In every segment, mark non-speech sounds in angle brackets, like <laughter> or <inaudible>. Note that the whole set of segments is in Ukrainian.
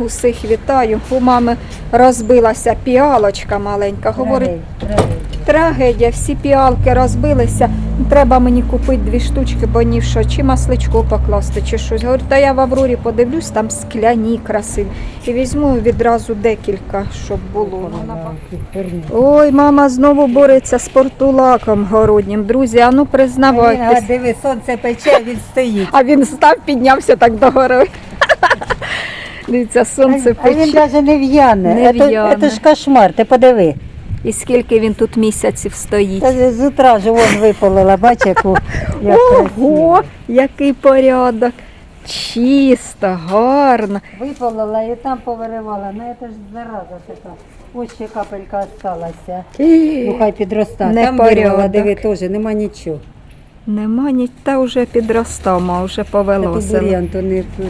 усіх вітаю. У мами розбилася піалочка маленька. Говорить, трагедія, всі піалки розбилися. Треба мені купити дві штучки, бо ні в що, чи масличко покласти, чи щось. Говорю, та я в Аврорі подивлюсь, там скляні красиві. І візьму відразу декілька, щоб було. Ой, мама знову бореться з портулаком городнім. Друзі, а ну признавайтесь. Диви, сонце пече, він стоїть. А він став, піднявся так догори. Дивіться, сонце а він пече. навіть не в'яне. Не Це- в'яне. Це ж кошмар, ти подиви. І скільки він тут місяців стоїть. Та з утра ж вон виполила, бач, яку як <laughs> Ого, красиво. який порядок. Чисто, гарно. Виполила і там повиривала. Ну це ж зараза така. Ось ще капелька осталася. Ну хай підроста. Не Там вирвала, диви, теж, нема нічого. Нема ні, та вже підростав, а вже повелося.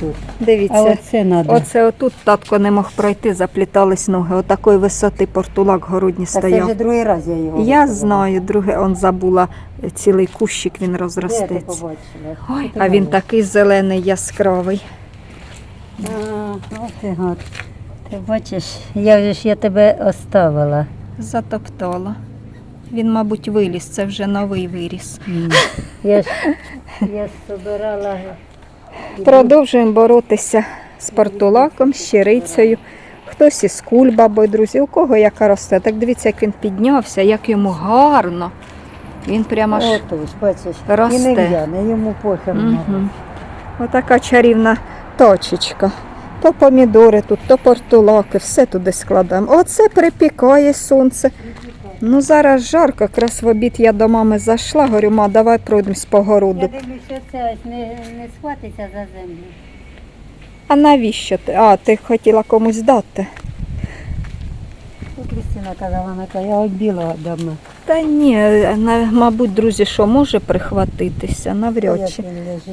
тут. А Дивіться, оце треба. оце отут татко не мог пройти, заплітались ноги. Отакої висоти портулак городній Так це стояв. вже другий раз я його. Я виполила. знаю, друге, он забула е, цілий кущик, він розростеться. Ой, а він такий зелений, яскравий. А, ти гад. Ти бачиш, я вже ж я тебе оставила. Затоптала. Він, мабуть, виліз, це вже новий виріс. Я ж я ж собирала. <laughs> Продовжуємо боротися з портулаком, з щирицею. Хтось із кульбабою, друзі, у кого яка росте. Так дивіться, як він піднявся, як йому гарно. Він прямо ж. Отож, бачиш, росте. і не в'яне, йому похер. Угу. Отака чарівна точечка. То помідори тут, то портулаки, все туди складаємо. Оце припікає сонце. Ну зараз жарко, якраз в обід я до мами зайшла, говорю, ма, давай пройдемось по Я городу. дивлюся, це ось не, не схватиться за землю. А навіщо ти? А, ти хотіла комусь дати? Тут Крістіна казала, каже, я обіла давно. Та ні, на- мабуть, друзі, що може прихватитися, навряд чи.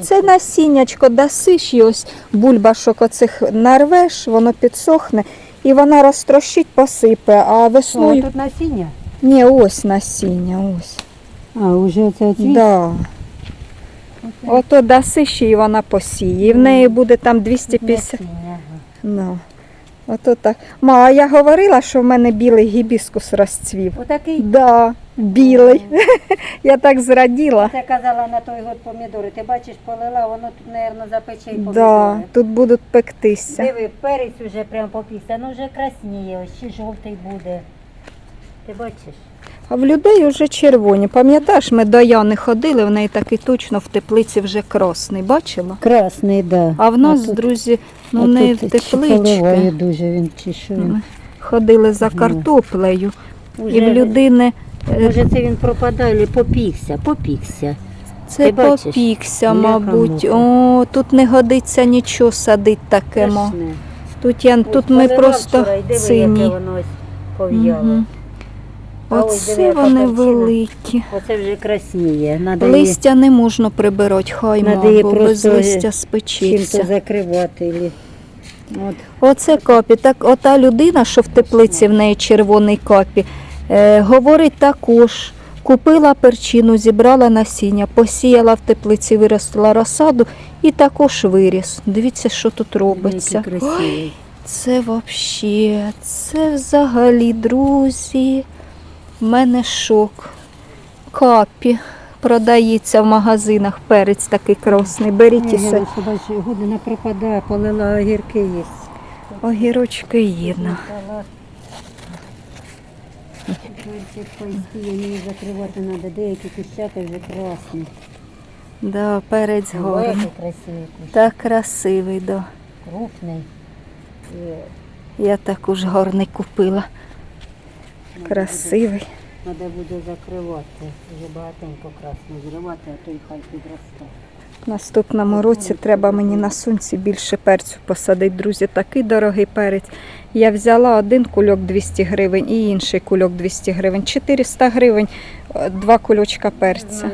Це насіннячко дасиш і ось бульбашок оцих нарвеш, воно підсохне і вона розтрощить, посипе, а О, весною. тут насіння? Ні, ось насіння, ось. А, вже це цвіт? Да. Ото дасиш і вона посіє. І в неї буде там 250. Ну. Ото так. Ма, а я говорила, що в мене білий гібіскус розцвів. Отакий. Да, білий. <laughs> Я так зраділа. Це казала на той год помідори. Ти бачиш, полила, воно тут, мабуть, запече й помідори. Да, тут будуть пектися. Диви, перець вже прям попікся, ну вже красніє, ось ще жовтий буде. Ти бачиш? А в людей вже червоні. Пам'ятаєш, ми до Яни ходили, в неї такий точно в теплиці вже красний. Бачила? Красний, да. А в нас, друзі, ну не в теплички. дуже він чи що Ми ходили за картоплею. Уже, І в людини е, Може це він пропадає, попікся, попікся. це ти попікся, мабуть. О, тут не годиться нічого садить таке. Тут, я, тут ми просто вчора, диви, яке воно ось пов'яло. Мгм. Оце вони великі. Оце вже красніє. Надо Листя не можна прибирати, хай Надо її бо без просто листя чим-то закривати. ілі- От. Оце капі. Так ота людина, що в теплиці в неї червоний капі, е, говорить також. Купила перчину, зібрала насіння, посіяла в теплиці, виростила розсаду і також виріс. Дивіться, що тут робиться. Красивий. Це взагалі, це взагалі, друзі. Мене шок. Капі. Продається в магазинах перець такий красний. Беріть і Ні, се. я що бачу, година пропадає, полила огірки є. Огірочки її закривати треба. Деякі кущати вже красні. Да, перець красивий. Так красивий, да. Крупний. Я також гарний купила. Красивий. Треба буде закривати. Вже багатенько красно зривати, а то й хай підросте. В наступному році треба мені на сонці більше перцю посадити. Друзі, такий дорогий перець. Я взяла один кульок 200 гривень і інший кульок 200 гривень. 400 гривень, е, два кульочка перця.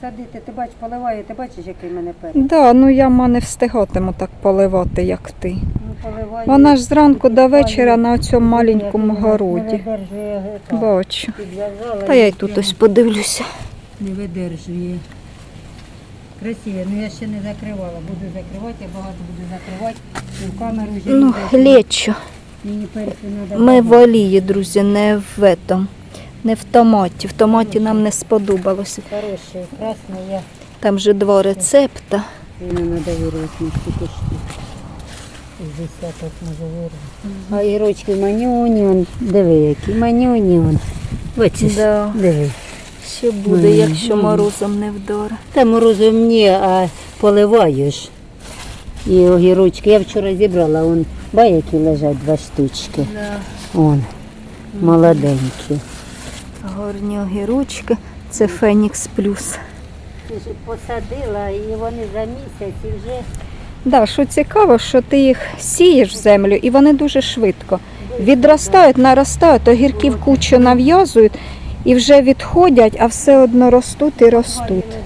Садити, ти бачиш, поливає, ти бачиш, який в мене перець? Да, ну я ма не встигатиму так поливати, як ти. Ну, поливає. Вона ж зранку до вечора на цьому маленькому не городі. видержує гека. Бачу. Підв'язала Та я й тут ось подивлюся. Не видержує. Красиві, ну я ще не закривала. Буду закривати, я багато буду закривати. І в камеру вже Ну, не лечо. Мені перше треба. Ми в олії, друзі, не в этом, не в томаті. В томаті нам не сподобалося. Хороший, красний я. Там вже два рецепта. Не треба вирвати стільки штук. З десяток може вирвати. А ігрочки манюні, диви які, манюні. Бачиш? Да. Диви. Ще буде, Мгм. якщо морозом не вдора. Та морозом ні, а поливаєш. І огірочки. Я вчора зібрала, он, бай, які лежать два штучки. Он, молоденькі. Горні огірочки. Це Фенікс Плюс. Посадила і вони за місяць і вже Да, що цікаво, що ти їх сієш в землю і вони дуже швидко відростають, наростають, огірків кучу нав'язують і вже відходять, а все одно ростуть і ростуть.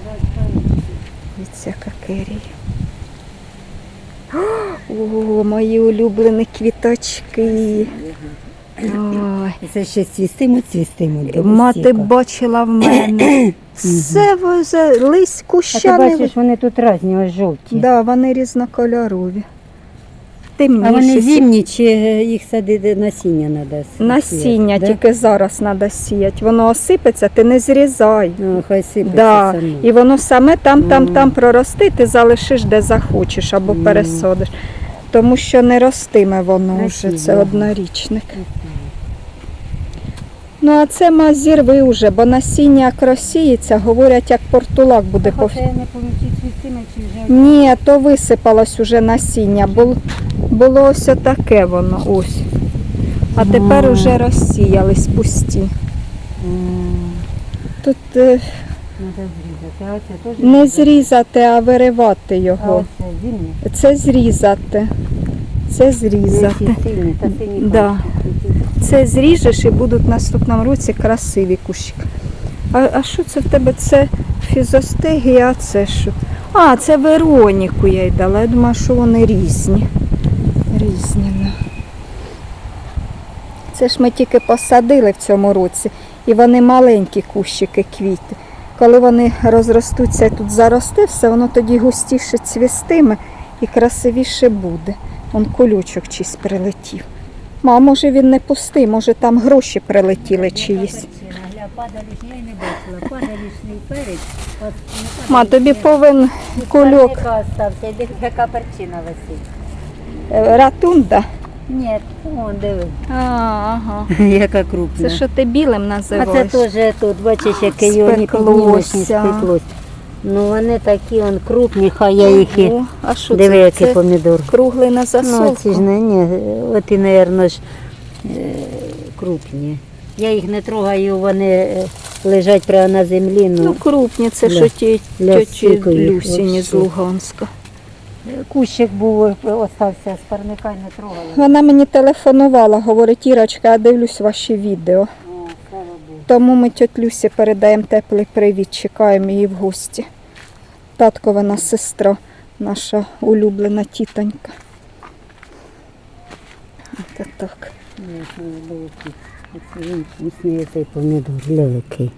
Дивіться, какерії. О, мої улюблені квіточки. Ой. І це ще цвістимуть, цвістимуть. Мати бачила в мене. <coughs> Це возе, лись А ти бачиш, вони тут різні, ось жовті. Да, вони різнокольорові. А вони зимні чи їх садити насіння треба? Насіння тільки зараз треба сіяти. Воно осипеться, ти не зрізай. Ну, хай сипеться Да. само. І воно саме там, там, там прорости, ти залишиш де захочеш або пересадиш. Тому що не ростиме воно вже, це однорічник. Ну а це ма зірви вже, бо насіння як розсіється, говорять, як портулак буде Так, по я не пам'ятаю, чи вже Ні, то висипалось уже насіння. Було, було ось таке воно ось. А тепер уже розсіялись пусті. Тут е, Треба зрізати. А оце теж не зрізати? а виривати А його. оце? Це зрізати. Це зрізати. Які сильні, та сині Да. пальчики. Це зріжеш і будуть в наступному році красиві кущики. А, а що це в тебе? Це фізостегія, а це що? А, це Вероніку я й дала. Я думаю, що вони різні. Різні. ну. Це ж ми тільки посадили в цьому році, і вони маленькі кущики квіти. Коли вони розростуться і тут заросте, все, воно тоді густіше цвістиме і красивіше буде. Он колючок чийсь прилетів. Ма, може він не пустий, може там гроші прилетіли чиїсь. Ма, тобі повинен кульок яка перчина висить. е, ратунда. Ні, вон диви. А, ага. <laughs> Яка крупна. Це що ти білим а називаєш? це теж тут, бачиш, яке його не піднімеш, не Спеклося. спеклось. Ну вони такі он крупні, хай я їх і... Ого, А що Диви, це? який це помідор. круглий на Ну, засолку? ці ж не, ні, от і, мабуть, ж е, крупні. Я їх не трогаю, вони е, лежать прямо на землі. Ну, Ну, крупні, це що ті для тьоті їх Люсіні з вообще. Луганська. Кущик був, остався з парника й не трогала. Вона мені телефонувала, говорить, Ірочка, я дивлюсь ваші відео. О, слава Богу. Тому ми тьот Люсі передаємо теплий привіт, чекаємо її в гості. Татковина сестра, наша улюблена тітонька. Це так. Це вкусний цей помідор, великий.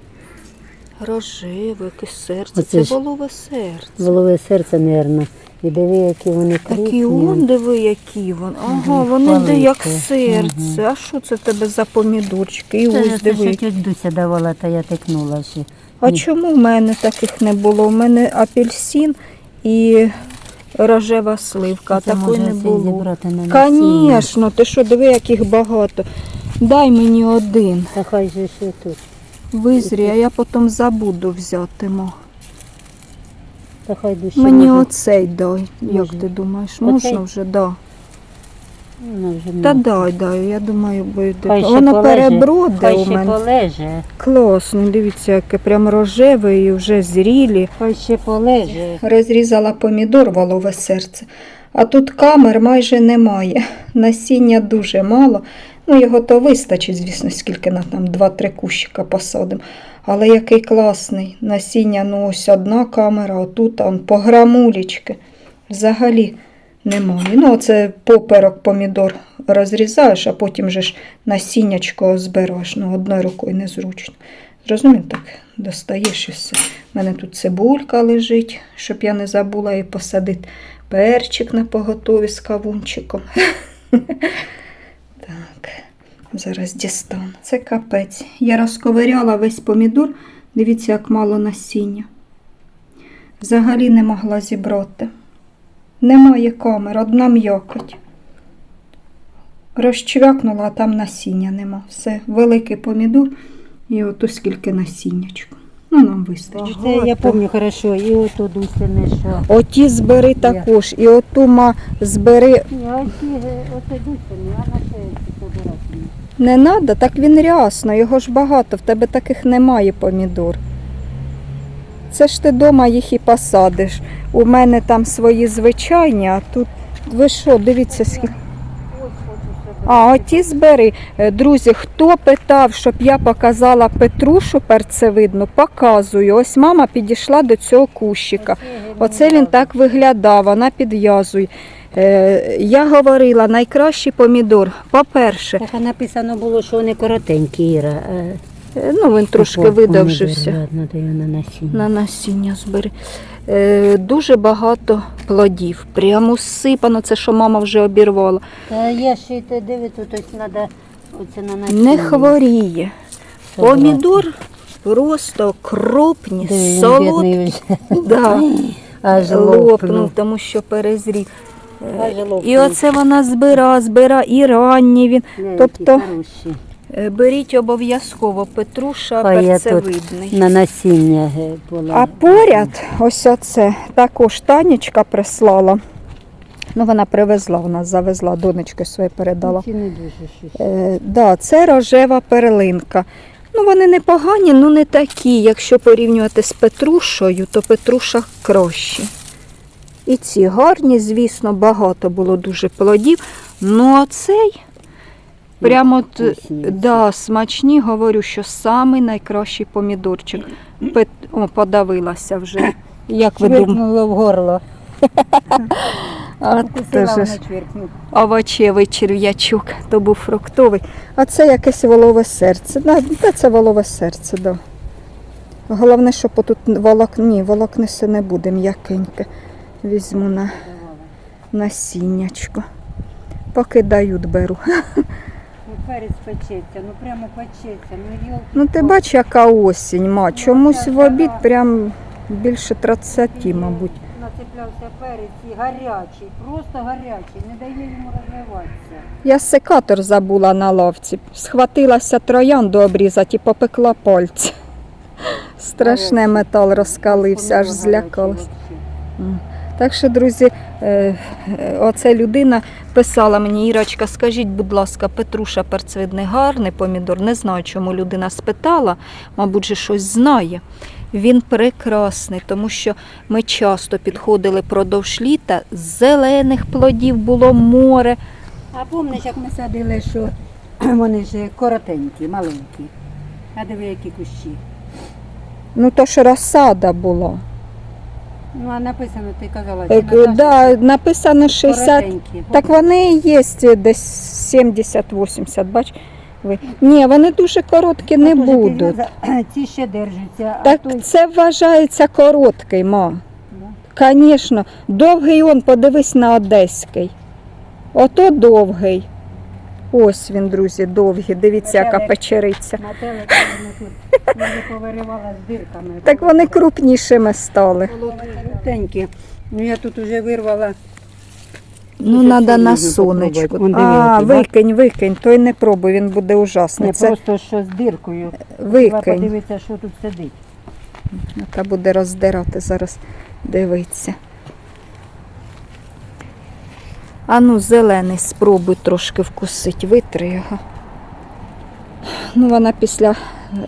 Рожеве, яке серце, Оце це ж- волове серце. Голове серце, мабуть. І диви, які вони крупні. Такі он, диви, які вони. Ага, Мгм, вони де як палички. серце. А що це тебе за помідорчики? І ось це диви. тьоть Дуся давала, та я тикнула ще. А чому в мене таких не було? У мене апельсин і рожева сливка, а Це такої може не це було. зібрати на насіння. Звісно, ти що, диви, яких багато. Дай мені один. Та хай же ще тут. Визрі, а я потім забуду взяти. мо. Та хай душі. Мені може, оцей дай. Як Можна. ти думаєш? Оцей? Можна вже, да. Вже Та дай, дай, я думаю, буде. Хай ще Воно полеже, переброде Хай у ще мене. полеже. Класно, дивіться, яке прям рожеве і вже зрілі. Хай ще полеже. Розрізала помідор волове серце. А тут камер майже немає. Насіння дуже мало. Ну, його то вистачить, звісно, скільки на там 2-3 кущика посадимо. Але який класний. Насіння, ну ось одна камера, отут, он по грамулічки. Взагалі немає. Ну, оце поперок помідор розрізаєш, а потім же ж насіннячко збираєш. Ну, одною рукою незручно. Зрозумів, так достаєш і все. У мене тут цибулька лежить, щоб я не забула її посадити. Перчик на поготові з кавунчиком. <laughs> Так, зараз дістану. Це капець. Я розковиряла весь помідор. Дивіться, як мало насіння. Взагалі не могла зібрати. Немає камер, одна м'якоть. Розчвякнула, а там насіння нема. Все, великий помідор і ото скільки насіннячку. Ну, нам вистачить. Це я пам'ятаю хорошо, і от у Дусине, що. Оті збери також, і оту ма збери Ні, а ці, е, оце Дусине, а на це собирати. не треба, так він рясно, його ж багато, в тебе таких немає помідор. Це ж ти вдома їх і посадиш. У мене там свої звичайні, а тут ви що, дивіться, скільки. А, оті збери. Е, Друзі, хто питав, щоб я показала Петрушу перцевидну, показую. Ось мама підійшла до цього кущика. Оце він так виглядав, вона підв'язує. Е, я говорила, найкращий помідор. По-перше, написано було, що вони коротенькі, Іра. Е, е, ну він трошки видовжився. На насіння. Збери. Е, дуже багато плодів. Прямо сипано, це що мама вже обірвала. Та я ще й те дивлю, тут ось треба оце на насіння. Не хворіє. Помідор просто Диви, він солодкі. Да. Аж лопнув, тому що перезрів. Е, Аж лопнув. І оце вона збира, збира, і ранній він. Тобто хороші. Е, беріть обов'язково Петруша я тут перцевидний. На насіння е, була. А поряд, ось оце, також Танечка прислала. Ну, вона привезла, вона завезла, донечки своє передала. Ці не дуже щось. Е, да, це рожева перлинка. Ну, вони непогані, ну не такі. Якщо порівнювати з Петрушою, то Петруша кращі. І ці гарні, звісно, багато було дуже плодів. Ну, а цей прямо от, да, смачні, говорю, що самий найкращий помідорчик. Пет... О, подавилася вже. <coughs> Як ви думаєте? В горло. А, Укусила, то же вона ж. овочевий черв'ячок, то був фруктовий. А це якесь волове серце. Да, та це волове серце, да. Головне, щоб тут волок... Ні, волокниси не буде м'якеньке. Візьму на насіннячко. Поки дають, беру. <laughs> Ну, перець печеться, ну прямо печеться. Ну, йолки. Ну ти бач, яка осінь, ма. Чомусь в обід прям більше 30, мабуть. Нацеплявся перець і гарячий, просто гарячий, не дає йому розвиватися. Я секатор забула на лавці. Схватилася троянду обрізати і попекла пальці. Страшне метал розкалився, аж злякалась. Так що, друзі, е, е, людина писала мені, Ірочка, скажіть, будь ласка, Петруша перцвидний гарний помідор. Не знаю, чому людина спитала, мабуть, же щось знає. Він прекрасний, тому що ми часто підходили продовж літа, зелених плодів було море. А пам'ятаєш, як ми садили, що <clears throat> вони ж коротенькі, маленькі. А диви, які кущі. Ну, то ж розсада була. Ну, а написано, ти казала, Е, чи да, написано 60. коротенькі. Так вони і є десь 70-80, бач? Ви. Ні, вони дуже короткі не От уже будуть. <clears throat> Ці ще держаться, а Так той... це вважається короткий, ма. Да. Звісно, довгий он, подивись на одеський. Ото довгий. Ось він, друзі, довгий. Дивіться, яка Метелик. печериця. Метелик вони тут повиривала з дирками. Так вони крупнішими стали. Крутенькі. Ну я тут вже вирвала. Ну, треба на можна сонечку. попробувати. Он А, який, викинь, викинь, той не пробуй, він буде ужасний. Не Це просто що з диркою. Треба викинь. подивитися, що тут сидить. Та буде роздирати зараз. Дивиться. А ну, зелений, спробуй трошки вкусить, витри його. Ну, вона після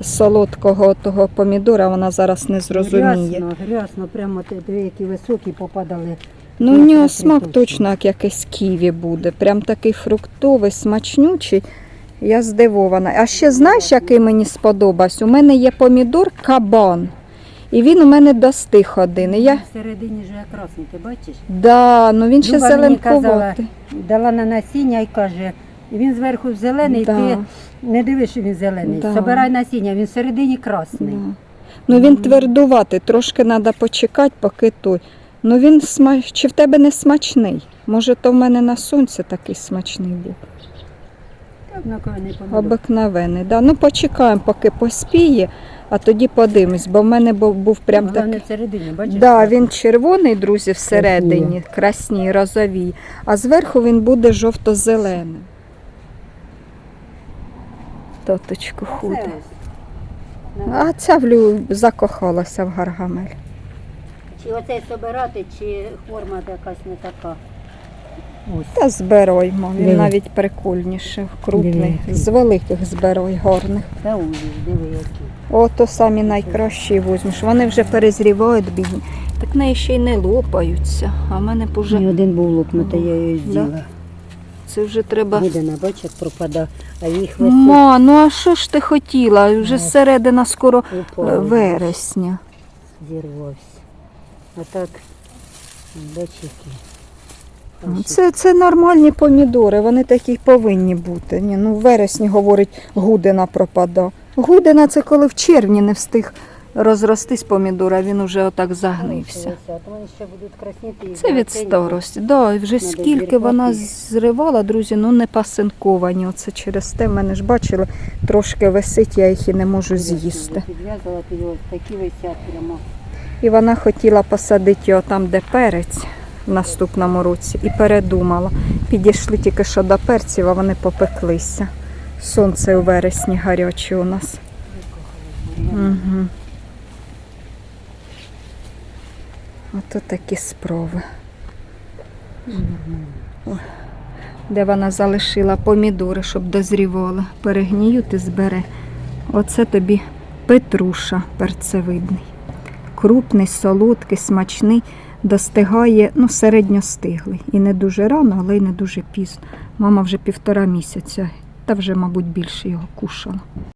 солодкого того помідора, вона зараз не зрозуміє. Грясно, грясно, прямо те дві які високі попадали. Ну, у нього смак точно. як якийсь ківі буде. Прям такий фруктовий, смачнючий. Я здивована. А ще знаєш, який мені сподобався? У мене є помідор кабан. І він у мене достиг один. І я... Всередині ж красний, ти бачиш? Да, ну він ще Люба мені казала. Дала на насіння і каже, він зверху зелений, Да. ти Не дивись, що він зелений. Да. Собирай насіння, він всередині красний. Да. Ну він твердуватий, трошки треба почекати, поки той. Ну він смач... чи в тебе не смачний? Може, то в мене на сонці такий смачний був. Не помідор. Обикновений. Да. Ну почекаємо, поки поспіє, а тоді подивимось, бо в мене був, був прям Головне такий. всередині, бачиш? Да, він червоний, друзі, всередині, красні, розові, а зверху він буде жовто-зеленим. Тоточку ось. А ця влю закохалася в гаргамель. Чи оцей собирати, чи форма якась не така. Ось. Та збероймо, він Диви. навіть прикольніше, крупний, Диви, з великих зберой гарних. Та ужас, диви. Ото самі найкращі візьмеш. Вони вже перезрівають бідні. Так неї ще й не лопаються. А в мене б уже Ні, один був лопнутий, я її Да? Це вже треба. Видана, бачиш, як пропадає, а їх висить Ма, ну а що ж ти хотіла? Вже середина скоро е, упало. вересня. Зірвався. А так, бачиш, які. Ну, Це, це нормальні помідори, вони такі повинні бути. Ні, ну в вересні, говорить, гудина пропада. Гудина це коли в червні не встиг розростись помідор, а він уже отак загнився. Це від старості. Да, і вже скільки вона зривала, друзі, ну не пасинковані. Оце через те мене ж бачили, трошки висить, я їх і не можу з'їсти. І вона хотіла посадити його там, де перець в наступному році, і передумала. Підійшли тільки що до перців, а вони попеклися. Сонце у вересні гаряче у нас. Угу. Ото такі спроби. Де вона залишила помідори, щоб дозрівали. Перегніють і збере. Оце тобі петруша перцевидний. Крупний, солодкий, смачний, достигає, ну, середньостиглий. І не дуже рано, але й не дуже пізно. Мама вже півтора місяця, та вже, мабуть, більше його кушала.